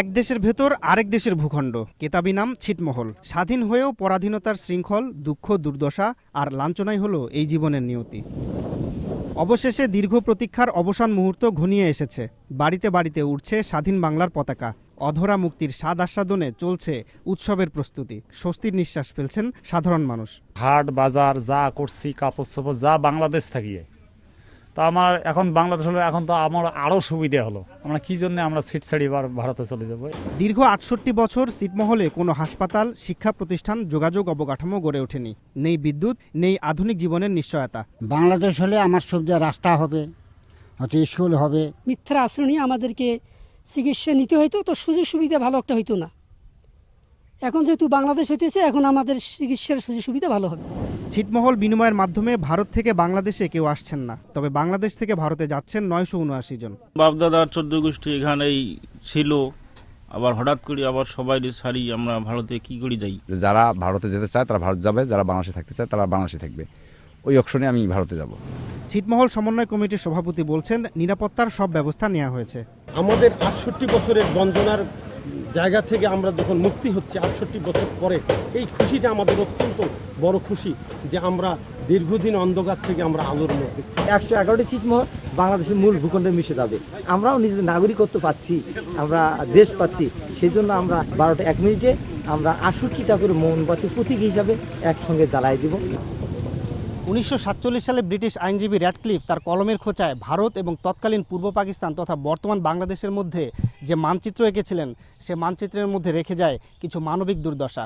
এক দেশের ভেতর আরেক দেশের ভূখণ্ড। কেতাবি নাম ছিটমহল। স্বাধীন হয়েও পরাধীনতার শৃঙ্খল, দুঃখ, দুর্দশা আর লাঞ্ছনাই হলো এই জীবনের নিয়তি। অবশেষে দীর্ঘ প্রতীক্ষার অবসান মুহূর্ত ঘনিয়ে এসেছে। বাড়িতে বাড়িতে উঠছে স্বাধীন বাংলার পতাকা। অধরা মুক্তির স্বাদ আস্বাদনে চলছে উৎসবের প্রস্তুতি। স্বস্তির নিঃশ্বাস ফেলছেন সাধারণ মানুষ। হাট, বাজার, যা করছি কাপড় চোপড় যা বাংলাদেশ থাকিয়ে তা আমার এখন বাংলাদেশ হলো এখন তো আমার আরও সুবিধা হলো। আমরা কী জন্য আমরা সিট ছাড়ি এবার ভারতে চলে যাব? দীর্ঘ আটষট্টি বছর সিটমহলে কোনো হাসপাতাল শিক্ষা প্রতিষ্ঠান যোগাযোগ অবকাঠামো গড়ে ওঠেনি। নেই বিদ্যুৎ নেই আধুনিক জীবনের নিশ্চয়তা। বাংলাদেশ হলে আমার সুবিধা রাস্তা হবে হয়তো স্কুল হবে। মিথ্যা আশ্রয় নিয়ে আমাদেরকে চিকিৎসা নিতে হইতো তো সুযোগ সুবিধা ভালো একটা হইতো না। এখন যেহেতু বাংলাদেশ হইতেছে এখন আমাদের চিকিৎসার সুযোগ সুবিধা ভালো হবে। ছিটমহল বিনিময়ের মাধ্যমে ভারত থেকে বাংলাদেশে কেউ আসছেন না। তবে বাংলাদেশ থেকে ভারতে যাচ্ছেন নয়শো উনআশি জন। বাপদাদার চোদ্দ গোষ্ঠী এখানেই ছিল। আবার হঠাৎ করে আবার সবাই সারি আমরা ভারতে কি করে যাই? যারা ভারতে যেতে চায় তারা ভারত যাবে। যারা বাংলাদেশে থাকতে চায় তারা বাংলাদেশে থাকবে। ওই অপশনে আমি ভারতে যাব। ছিটমহল সমন্বয় কমিটির সভাপতি বলছেন নিরাপত্তার সব ব্যবস্থা নেওয়া হয়েছে। আমাদের আটষট্টি বছরের বঞ্চনার জায়গা থেকে আমরা যখন মুক্তি হচ্ছে আটষট্টি বছর পরে, এই খুশিটা আমাদের অত্যন্ত বড় খুশি যে আমরা দীর্ঘদিন অন্ধকার থেকে আমরা আলোর মুখ একশো এগারোটি ছিটমহল বাংলাদেশের মূল ভূখণ্ডে মিশে যাবে। আমরাও নিজেদের নাগরিকত্ব পাচ্ছি, আমরা দেশ পাচ্ছি সেই জন্য আমরা বারোটা এক মিনিটে আমরা আষট্টিটা করে মোমবাতি প্রতীক হিসাবে একসঙ্গে জ্বালাই দিব। উনিশশো সাতচল্লিশ সালে ব্রিটিশ আইনজীবী র্যাডক্লিফ তার কলমের খোঁচায় ভারত এবং তৎকালীন পূর্ব পাকিস্তান তথা বর্তমান বাংলাদেশের মধ্যে যে মানচিত্র এঁকেছিলেন, সে মানচিত্রের মধ্যে রেখে যায় কিছু মানবিক দুর্দশা।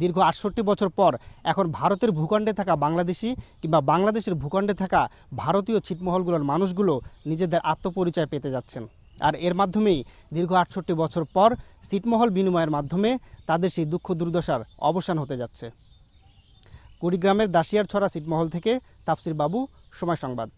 দীর্ঘ আটষট্টি বছর পর এখন ভারতের ভূখণ্ডে থাকা বাংলাদেশি কিংবা বাংলাদেশের ভূখণ্ডে থাকা ভারতীয় ছিটমহলগুলোর মানুষগুলো নিজেদের আত্মপরিচয় পেতে যাচ্ছেন। আর এর মাধ্যমেই দীর্ঘ আটষট্টি বছর পর ছিটমহল বিনিময়ের মাধ্যমে তাদের সেই দুঃখ দুর্দশার অবসান হতে যাচ্ছে। কুড়িগ্রামের দাসিয়ার ছড়া সিটমহল থেকে তাপসির বাবু সময় সংবাদ।